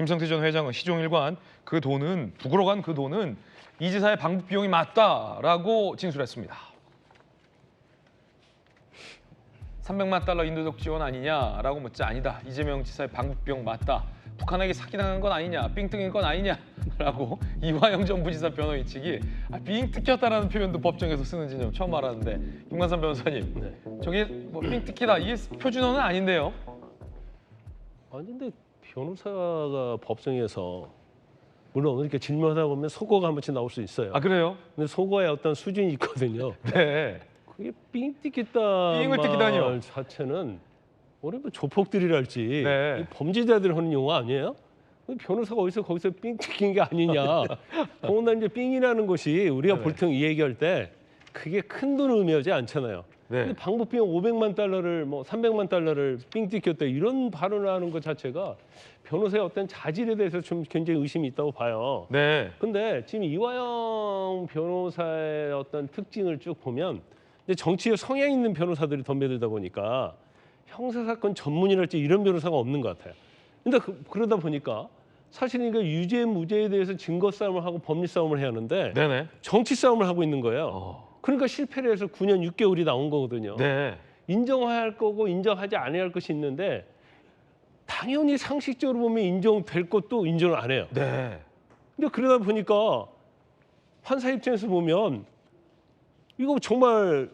김성태 전 회장은 시종일관 그 돈은 북으로 간 그 돈은 이 지사의 방북 비용이 맞다라고 진술했습니다. 300만 달러 인도적 지원 아니냐라고 묻자 아니다. 이재명 지사의 방북 비용 맞다. 북한에게 사기당한 건 아니냐, 삥 뜯긴 건 아니냐라고 이화영 전 부지사 변호인 측이 아, 삥 뜯겼다라는 표현도 법정에서 쓰는지 좀 처음 알았는데 김관삼 변호사님, 네. 저게 뭐 삥 뜯기다 이게 표준어는 아닌데요? 아니 근데 변호사가 법정에서 물론 이렇게 질문하다 보면 속어가 한 번씩 나올 수 있어요. 아 그래요? 근데 속어에 어떤 수준이 있거든요. 네. 그게 삥 뜯겠다 삥을 뜯기다니요. 말 자체는 우리 뭐 조폭들이랄지 네. 이 범죄자들 하는 용어 아니에요? 그 변호사가 어디서 거기서 삥 뜯긴 게 아니냐. 더군다나 이제 삥이라는 것이 우리가 네. 보통 이 얘기할 때 그게 큰 돈을 의미하지 않잖아요. 네. 근데 방법 비용 500만 달러를 뭐 300만 달러를 삥 뜯겼다 이런 발언을 하는 것 자체가 변호사의 어떤 자질에 대해서 좀 굉장히 의심이 있다고 봐요. 네. 근데 지금 이화영 변호사의 어떤 특징을 쭉 보면 이제 정치에 성향 있는 변호사들이 덤벼들다 보니까 형사 사건 전문이랄지 이런 변호사가 없는 것 같아요. 근데 그, 러다 보니까 사실 이게 유죄 무죄에 대해서 증거 싸움을 하고 법리 싸움을 해야 하는데 네네. 정치 싸움을 하고 있는 거예요. 어. 그러니까 실패를 해서 9년 6개월이 나온 거거든요. 네. 인정할 거고 인정하지 않아야 할 것이 있는데 당연히 상식적으로 보면 인정될 것도 인정을 안 해요. 네. 근데 그러다 보니까 판사 입장에서 보면 이거 정말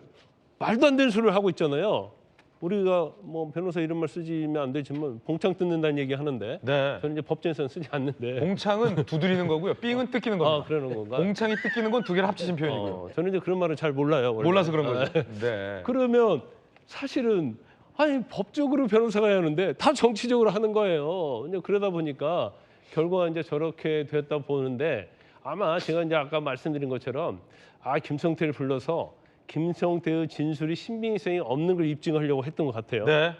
말도 안 되는 소리를 하고 있잖아요. 우리가 뭐 변호사 이런 말 쓰지면 안 되지만 봉창 뜯는다는 얘기 하는데 네. 저는 이제 법정에서는 쓰지 않는데 공창은 두드리는 거고요. 삥은 뜯기는 겁니다. 아 그러는 건가? 공창이 뜯기는 건 두 개를 합치신 표현이고요. 어, 저는 이제 그런 말을 잘 몰라요. 원래. 몰라서 그런 아, 거죠. 네. 그러면 사실은 아니 법적으로 변호사가 해야 하는데 다 정치적으로 하는 거예요. 근데 그러다 보니까 결과가 이제 저렇게 됐다 보는데 아마 제가 이제 아까 말씀드린 것처럼 아 김성태를 불러서 김성태의 진술이 신빙성이 없는 걸 입증하려고 했던 것 같아요. 네.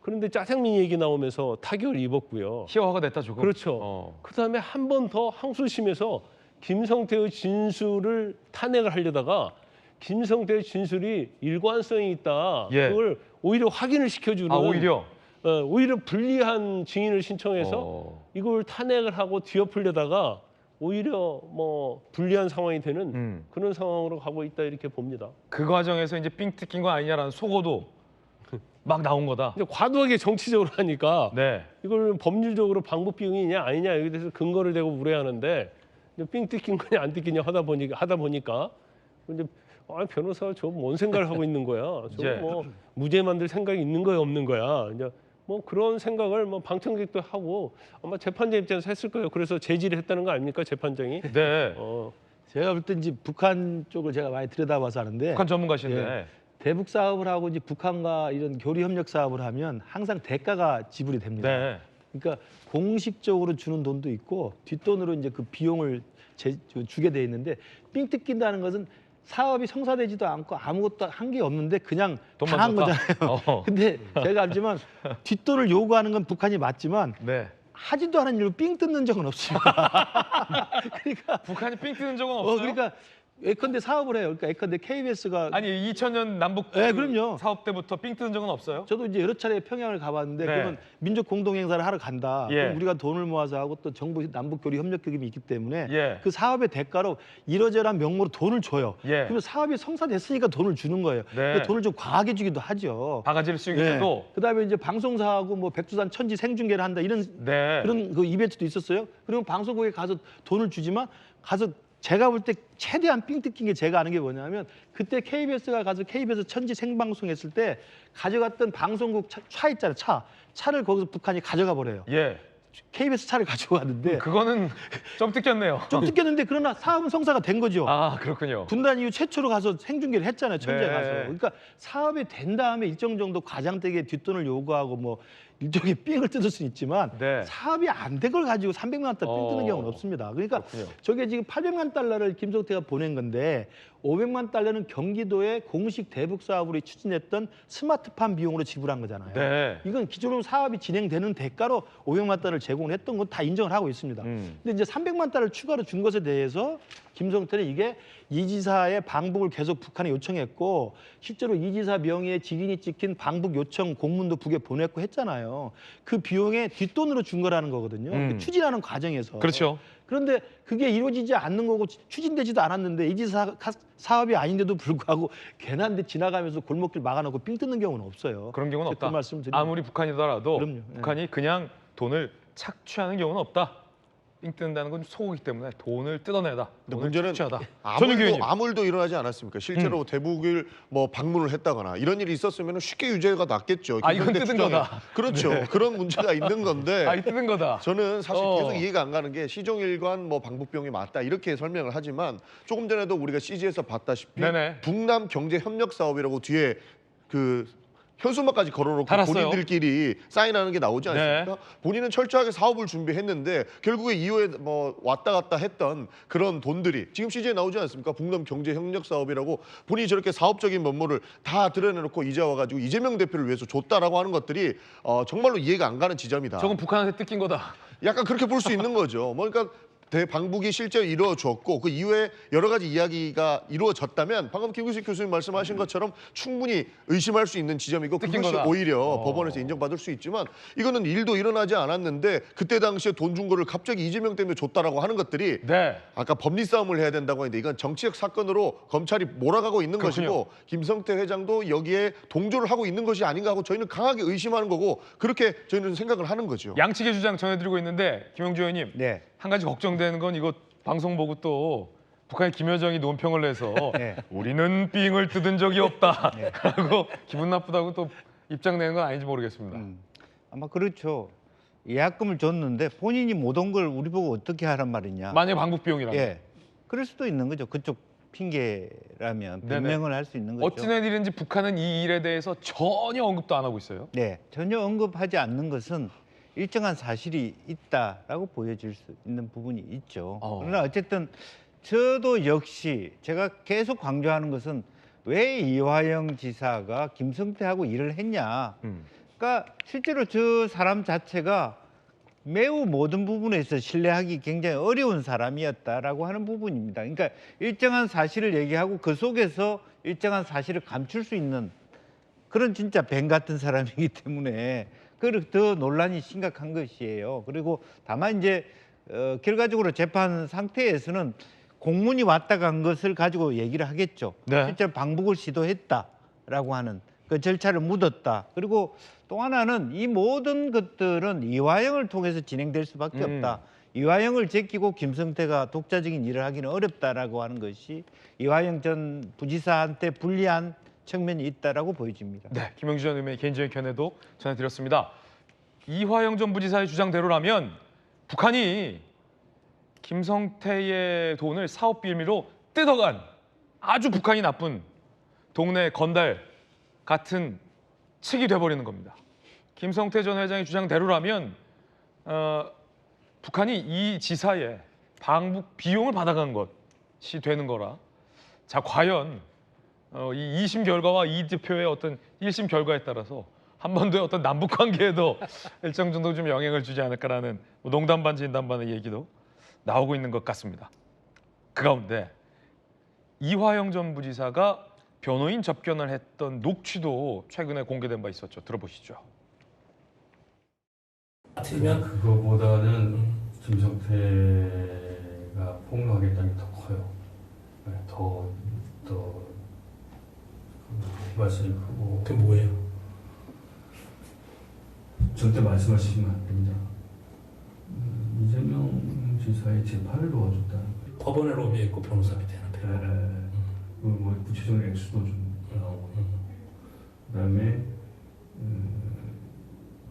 그런데 짜장면 얘기 나오면서 타격을 입었고요. 희화화가 됐다 조금. 그렇죠. 어. 그다음에 한 번 더 항소심에서 김성태의 진술을 탄핵을 하려다가 김성태의 진술이 일관성이 있다. 예. 그걸 오히려 확인을 시켜주는 아 오히려. 어, 오히려 불리한 증인을 신청해서 어. 이걸 탄핵을 하고 뒤엎으려다가 오히려 뭐 불리한 상황이 되는 음. 그런 상황으로 가고 있다 이렇게 봅니다. 그 과정에서 이제 삥 뜯긴 거 아니냐라는 속어도 막 나온 거다. 근데 과도하게 정치적으로 하니까 네. 이걸 법률적으로 방법 비용이냐 아니냐 여기 대해서 근거를 대고 우려하는데 삥 뜯긴 거냐 안 뜯기냐 하다 보니까 하다 보니까 이제 아 변호사 저 뭔 생각을 하고 있는 거야? 이제. 저 뭐 무죄 만들 생각이 있는 거야 없는 거야? 이제 뭐 그런 생각을 뭐 방청객도 하고 아마 재판장 입장에서 했을 거예요. 그래서 제지를 했다는 거 아닙니까 재판장이? 네. 어, 제가 볼 때 이제 북한 쪽을 제가 많이 들여다봐서 하는데 북한 전문가신데. 예. 대북 사업을 하고 이제 북한과 이런 교류 협력 사업을 하면 항상 대가가 지불이 됩니다. 네. 그러니까 공식적으로 주는 돈도 있고 뒷돈으로 이제 그 비용을 제, 주게 돼 있는데 삥 뜯긴다는 것은 사업이 성사되지도 않고 아무것도 한 게 없는데 그냥 돈만 당한 줬다? 거잖아요. 어. 근데 제가 알지만 뒷돈을 요구하는 건 북한이 맞지만 네. 하지도 않은 일로 삥 뜯는 적은 없습니다. 그러니까 북한이 삥 뜯는 적은 어, 없어요. 그러니까 예컨대 사업을 해요. 그러니까 예컨대 KBS가 아니 2000년 남북 네, 그 그럼요. 사업 때부터 삥 뜯은 적은 없어요. 저도 이제 여러 차례 평양을 가봤는데 네. 그러면 민족 공동 행사를 하러 간다. 예. 그럼 우리가 돈을 모아서 하고 또 정부 남북 교류 협력 기금이 있기 때문에 예. 그 사업의 대가로 이러저러한 명목으로 돈을 줘요. 예. 그러면 사업이 성사됐으니까 돈을 주는 거예요. 네. 돈을 좀 과하게 주기도 하죠. 바가지를 예. 때도. 그다음에 이제 방송사하고 뭐 백두산 천지 생중계를 한다 이런 네. 그런 그 이벤트도 있었어요. 그리고 방송국에 가서 돈을 주지만 가서 제가 볼 때 최대한 삥 뜯긴 게 제가 아는 게 뭐냐면 그때 KBS가 가서 KBS 천지 생방송 했을 때 가져갔던 방송국 차, 차 있잖아요. 차. 차를 거기서 북한이 가져가 버려요. 예. KBS 차를 가져가는데 그거는 좀 뜯겼네요. 좀 뜯겼는데 그러나 사업은 성사가 된 거죠. 아 그렇군요. 분단 이후 최초로 가서 생중계를 했잖아요. 천재 네. 가서. 그러니까 사업이 된 다음에 일정 정도 과장되게 뒷돈을 요구하고 뭐 일종의 삥을 뜯을 수는 있지만 네. 사업이 안 된 걸 가지고 300만 달러 삥 뜯는 어. 경우는 없습니다. 그러니까 그렇군요. 저게 지금 800만 달러를 김성태가 보낸 건데 500만 달러는 경기도의 공식 대북 사업으로 추진했던 스마트팜 비용으로 지불한 거잖아요. 네. 이건 기존으로 사업이 진행되는 대가로 500만 달러를 제공을 했던 건 다 인정을 하고 있습니다. 음. 근데 이제 300만 달러를 추가로 준 것에 대해서 김성태는 이게 이 지사의 방북을 계속 북한에 요청했고 실제로 이 지사 명의의 직인이 찍힌 방북 요청 공문도 북에 보냈고 했잖아요. 그 비용에 뒷돈으로 준 거라는 거거든요. 음. 그 추진하는 과정에서. 그렇죠. 그런데 그게 이루어지지 않는 거고 추진되지도 않았는데 이지 사- 사업이 아닌데도 불구하고 괜한 데 지나가면서 골목길 막아놓고 삥 뜯는 경우는 없어요. 그런 경우는 없다. 그 말씀 드립니다. 아무리 북한이더라도 그럼요. 예. 북한이 그냥 돈을 착취하는 경우는 없다. 삥 뜯는다는 건 소고기 때문에 돈을 뜯어내다. 근데 돈을 문제는 교수님. 아무 아무일도 일어나지 않았습니까? 실제로 대북을 뭐 방문을 했다거나 이런 일이 있었으면 쉽게 유죄가 났겠죠. 아, 이건 뜯은. 거다. 그렇죠. 그런 문제가 있는 건데 아, 이 뜯은 거다. 저는 사실 어. 계속 이해가 안 가는 게 시종일관 뭐 방북병이 맞다 이렇게 설명을 하지만 조금 전에도 우리가 CG에서 봤다시피 네네. 북남 경제 협력 사업이라고 뒤에 그 현수막까지 걸어놓고 달았어요. 본인들끼리 사인하는 게 나오지 않습니까? 본인은 철저하게 사업을 준비했는데 결국에 이후에 뭐 왔다 갔다 했던 그런 돈들이 지금 CG에 나오지 않습니까? 북남 경제 협력 사업이라고 본인이 저렇게 사업적인 면모를 다 드러내놓고 이제 와가지고 이재명 대표를 위해서 줬다라고 하는 것들이 어, 정말로 이해가 안 가는 지점이다. 저건 북한한테 뜯긴 거다. 약간 그렇게 볼 수 있는 거죠. 뭐 그러니까 대방북이 실제로 이루어졌고 그 이후에 여러 가지 이야기가 이루어졌다면 방금 김규식 교수님 말씀하신 것처럼 충분히 의심할 수 있는 지점이고 그것이 거다. 오히려 어. 법원에서 인정받을 수 있지만 이거는 일도 일어나지 않았는데 그때 당시에 돈 준 거를 갑자기 이재명 때문에 줬다라고 하는 것들이 네. 아까 법리 싸움을 해야 된다고 했는데 이건 정치적 사건으로 검찰이 몰아가고 있는 그렇군요. 것이고 김성태 회장도 여기에 동조를 하고 있는 것이 아닌가 하고 저희는 강하게 의심하는 거고 그렇게 저희는 생각을 하는 거죠. 양측의 주장 전해드리고 있는데 김영주 의원님 네. 한 가지 걱정되는 건 이거 방송 보고 또 북한의 김여정이 논평을 내서 네. 우리는 삥을 뜯은 적이 없다라고 기분 나쁘다고 또 입장 내는 건 아닌지 모르겠습니다. 음, 아마 그렇죠. 예약금을 줬는데 본인이 못 온 걸 우리 보고 어떻게 하란 말이냐. 만약 방북 비용이라면 예. 그럴 수도 있는 거죠. 그쪽 핑계라면. 변명을 할 수 있는 거죠. 어찌 된 일인지 북한은 이 일에 대해서 전혀 언급도 안 하고 있어요. 네. 전혀 언급하지 않는 것은 일정한 사실이 있다라고 보여질 수 있는 부분이 있죠. 어. 그러나 어쨌든 저도 역시 제가 계속 강조하는 것은 왜 이화영 지사가 김성태하고 일을 했냐. 음. 그러니까 실제로 저 사람 자체가 매우 모든 부분에서 신뢰하기 굉장히 어려운 사람이었다라고 하는 부분입니다. 그러니까 일정한 사실을 얘기하고 그 속에서 일정한 사실을 감출 수 있는 그런 진짜 뱀 같은 사람이기 때문에 그 더 논란이 심각한 것이에요. 그리고 다만 이제 어, 결과적으로 재판 상태에서는 공문이 왔다 간 것을 가지고 얘기를 하겠죠. 네. 실제 방북을 시도했다라고 하는 그 절차를 묻었다. 그리고 또 하나는 이 모든 것들은 이화영을 통해서 진행될 수밖에 음. 없다. 이화영을 제끼고 김성태가 독자적인 일을 하기는 어렵다라고 하는 것이 이화영 전 부지사한테 불리한 측면이 있다라고 보여집니다. 네, 김영주 전 의원의 개인적인 견해도 전해드렸습니다. 이화영 전 부지사의 주장대로라면 북한이 김성태의 돈을 사업 빌미로 뜯어간 아주 북한이 나쁜 동네 건달 같은 측이 돼버리는 겁니다. 김성태 전 회장의 주장대로라면 어, 북한이 이 지사의 방북 비용을 받아간 것이 되는 거라. 자, 과연 어, 이 2심 결과와 이 대표의 어떤 1심 결과에 따라서 한반도의 어떤 남북 관계에도 일정 정도 좀 영향을 주지 않을까라는 뭐 농담 반 진담 반의 얘기도 나오고 있는 것 같습니다. 그 가운데 이화영 전 부지사가 변호인 접견을 했던 녹취도 최근에 공개된 바 있었죠. 들어보시죠. 같으면 그거보다는 김성태가 폭로하겠다는 게 더 커요. 네, 더, 더, 그 휘발성이 크고. 그 뭐예요? 절대 말씀하시면 안 됩니다. 음, 이재명 지사의 재판을 도와줬다는 거예요. 법원에 로비했고 변호사 밑에 하는 네, 배우. 네. 그뭐 구체적인 액수도 좀 나오고. 음. 그다음에 음,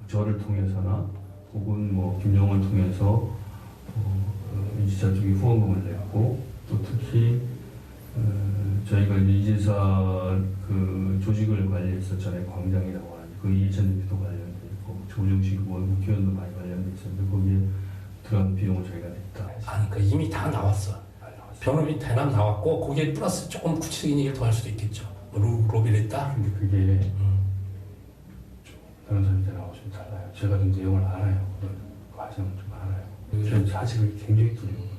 저를 통해서나 혹은 뭐 김용을 통해서 어, 어, 이 지사 쪽에 후원금을 냈고 또 특히 어, 저희가 이제 이재사 그 조직을 관리했었잖아요 광장이라고 하는 그 이전 대표도 관련돼 있고 조정식 뭐 국회의원도 많이 관련돼 있었는데 거기에 들어간 비용을 저희가 냈다. 아니 그 이미 다 나왔어. 변호인 대남 나왔고 거기에 플러스 조금 구체적인 얘기를 더 할 수도 있겠죠. 뭐 로, 로비를 했다. 근데 그게 음. 변호사님들 하고 좀 달라요. 제가 좀 내용을 알아요. 그 과정을 좀 알아요. 음. 저는 사실을 굉장히 두려워요.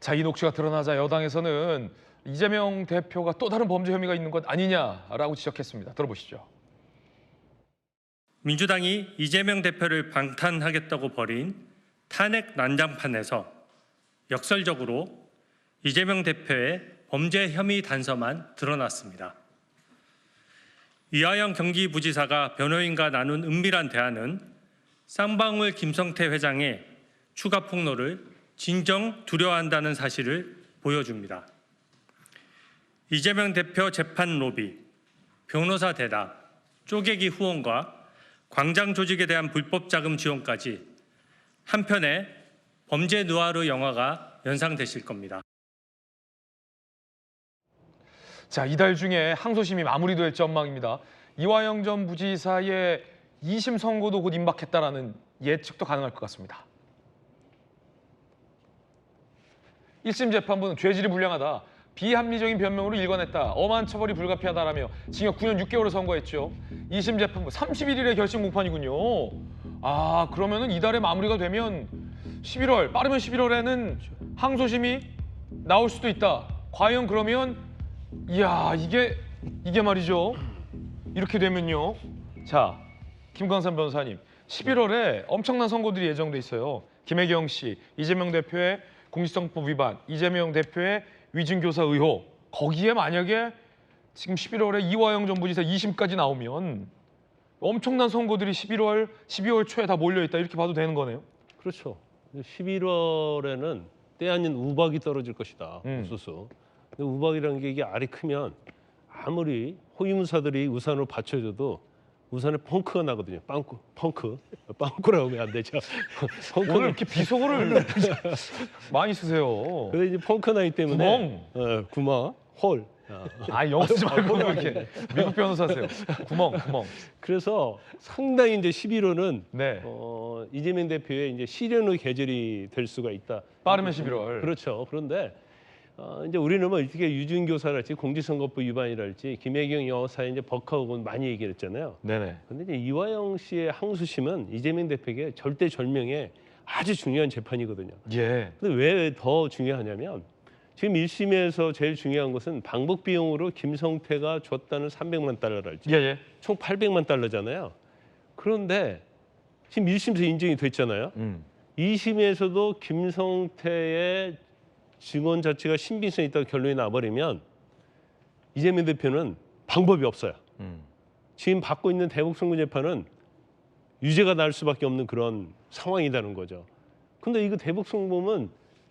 자, 이 녹취가 드러나자 여당에서는 이재명 대표가 또 다른 범죄 혐의가 있는 것 아니냐라고 지적했습니다. 들어보시죠. 민주당이 이재명 대표를 방탄하겠다고 벌인 탄핵 난장판에서 역설적으로 이재명 대표의 범죄 혐의 단서만 드러났습니다. 이하영 경기부지사가 변호인과 나눈 은밀한 대화는 쌍방울 김성태 회장의 추가 폭로를 진정 두려워한다는 사실을 보여줍니다. 이재명 대표 재판 로비, 변호사 대답, 쪼개기 후원과 광장 조직에 대한 불법 자금 지원까지 한편의 범죄 누아르 영화가 연상되실 겁니다. 자, 이달 중에 항소심이 마무리될 전망입니다. 이화영 전 부지사의 2심 선고도 곧 임박했다라는 예측도 가능할 것 같습니다. 1심 재판부는 죄질이 불량하다. 비합리적인 변명으로 일관했다. 엄한 처벌이 불가피하다라며 징역 9년 6개월을 선고했죠. 2심 재판부 31일에 결심 공판이군요. 아, 그러면은 이달에 마무리가 되면 11월, 빠르면 11월에는 항소심이 나올 수도 있다. 과연 그러면 이야, 이게 이게 말이죠. 이렇게 되면요. 자, 김광산 변호사님, 11월에 엄청난 선고들이 예정돼 있어요. 김혜경 씨, 이재명 대표의 공직선거법 위반, 이재명 대표의 위증교사 의혹. 거기에 만약에 지금 11월에 이화영 전 부지사 2심까지 나오면 엄청난 선고들이 11월, 12월 초에 다 몰려 있다 이렇게 봐도 되는 거네요. 그렇죠. 11월에는 때 아닌 우박이 떨어질 것이다. 음. 우수수. 근데 우박이라는 게 이게 알이 크면 아무리 호위무사들이 우산을 받쳐줘도 우산에 펑크가 나거든요. 빵꾸, 펑크. 빵꾸라고 하면 안 되죠. 오늘 펑크는 이렇게 비속어를 많이 쓰세요. 근데 이제 펑크 나기 때문에 구멍. 어, 구멍, 홀. 어. 아, 영어 쓰지 말고 이렇게 미국 변호사세요. 구멍, 구멍. 그래서 상당히 이제 11월은 네. 어, 이재명 대표의 이제 시련의 계절이 될 수가 있다. 빠르면 11월. 그렇죠. 그런데 어, 이제 우리는 뭐 이렇게 유증교사랄지 공직선거법 위반이랄지 김혜경 여사의 이제 법학은 많이 얘기를 했잖아요. 네네. 근데 이제 이화영 씨의 항소심은 이재명 대표에게 절대 절명의 아주 중요한 재판이거든요. 예. 근데 왜 더 중요하냐면 지금 1심에서 제일 중요한 것은 방북 비용으로 김성태가 줬다는 300만 달러랄지 예, 예. 총 800만 달러잖아요. 그런데 지금 1심에서 인정이 됐잖아요. 음. 2심에서도 김성태의 증언 자체가 신빙성 있다고 결론이 나버리면 이재명 대표는 방법이 없어요. 음. 지금 받고 있는 대북 선거 재판은 유죄가 날 수밖에 없는 그런 상황이라는 거죠. 근데 이거 대북 송범은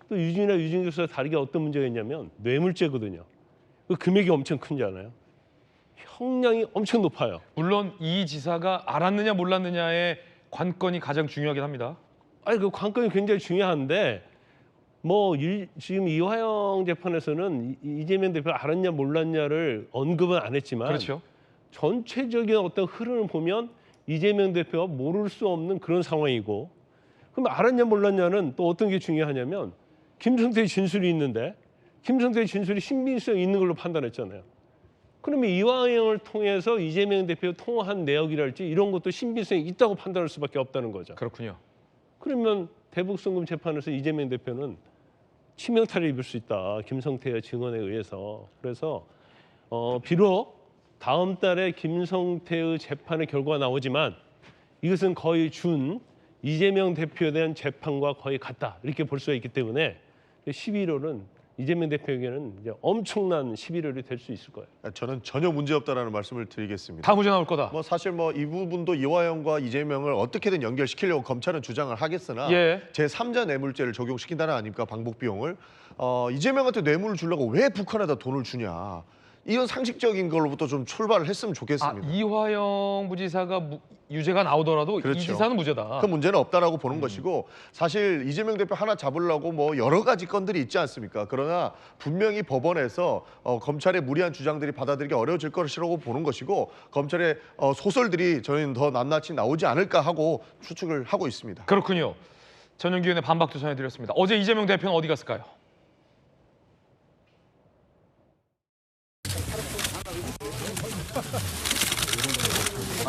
또 유진이나 유진 교수와 다르게 어떤 문제가 있냐면 뇌물죄거든요. 그 금액이 엄청 큰잖아요. 형량이 엄청 높아요. 물론 이 지사가 알았느냐 몰랐느냐의 관건이 가장 중요하긴 합니다. 아니 그 관건이 굉장히 중요한데 뭐 일- 지금 이화영 재판에서는 이- 이재명 대표 가 알았냐 몰랐냐를 언급은 안 했지만 그렇죠. 전체적인 어떤 흐름을 보면 이재명 대표가 모를 수 없는 그런 상황이고 그럼 알았냐 몰랐냐는 또 어떤 게 중요하냐면 김성태의 진술이 있는데 김성태의 진술이 신빙성 있는 걸로 판단했잖아요. 그러면 이화영을 통해서 이재명 대표 통화한 내역이랄지 이런 것도 신빙성이 있다고 판단할 수밖에 없다는 거죠. 그렇군요. 그러면 대북송금 재판에서 이재명 대표는 치명타를 입을 수 있다. 김성태의 증언에 의해서. 그래서 어, 비록 다음 달에 김성태의 재판의 결과가 나오지만 이것은 거의 준 이재명 대표에 대한 재판과 거의 같다. 이렇게 볼 수가 있기 때문에 11월은 이재명 대표에게는 이제 엄청난 11월이 될 수 있을 거예요. 저는 전혀 문제 없다라는 말씀을 드리겠습니다. 다 무죄 나올 거다. 뭐 사실 뭐 이 부분도 이화영과 이재명을 어떻게든 연결시키려고 검찰은 주장을 하겠으나 예. 제 3자 뇌물죄를 적용시킨다는 아닙니까 방북 비용을 어, 이재명한테 뇌물을 주려고 왜 북한에다 돈을 주냐 이런 상식적인 걸로부터 좀 출발을 했으면 아, 좋겠습니다. 이화영 부지사가 무, 유죄가 나오더라도 이 그렇죠. 지사는 무죄다. 그 문제는 없다라고 보는 음. 것이고 사실 이재명 대표 하나 잡으려고 뭐 여러 가지 건들이 있지 않습니까? 그러나 분명히 법원에서 어, 검찰의 무리한 주장들이 받아들이기 어려워질 것이라고 보는 것이고 검찰의 어, 소설들이 저희는 더 낱낱이 나오지 않을까 하고 추측을 하고 있습니다. 그렇군요. 전용기원의 반박도 전해드렸습니다. 어제 이재명 대표는 어디 갔을까요?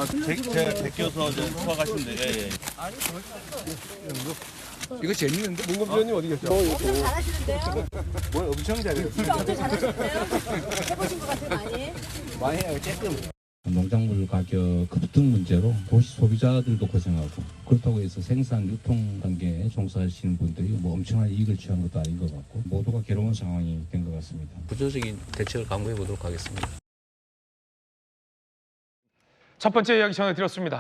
아, 제가 제껴서 이제 수확하시면 돼요. 예, 예. 이거 재밌는데? 문검 위원님 어디 계세요? 어, 엄청 잘하시는데요? 뭘 엄청 잘해요. 엄청 잘하시는데요? 해보신 것 같아요, 많이? 많이 해요, 쬐끔. 농작물 가격 급등 문제로 도시 소비자들도 고생하고 그렇다고 해서 생산 유통 단계에 종사하시는 분들이 뭐 엄청난 이익을 취한 것도 아닌 것 같고 모두가 괴로운 상황이 된 것 같습니다. 구조적인 대책을 강구해 보도록 하겠습니다. 첫 번째 이야기 전해드렸습니다.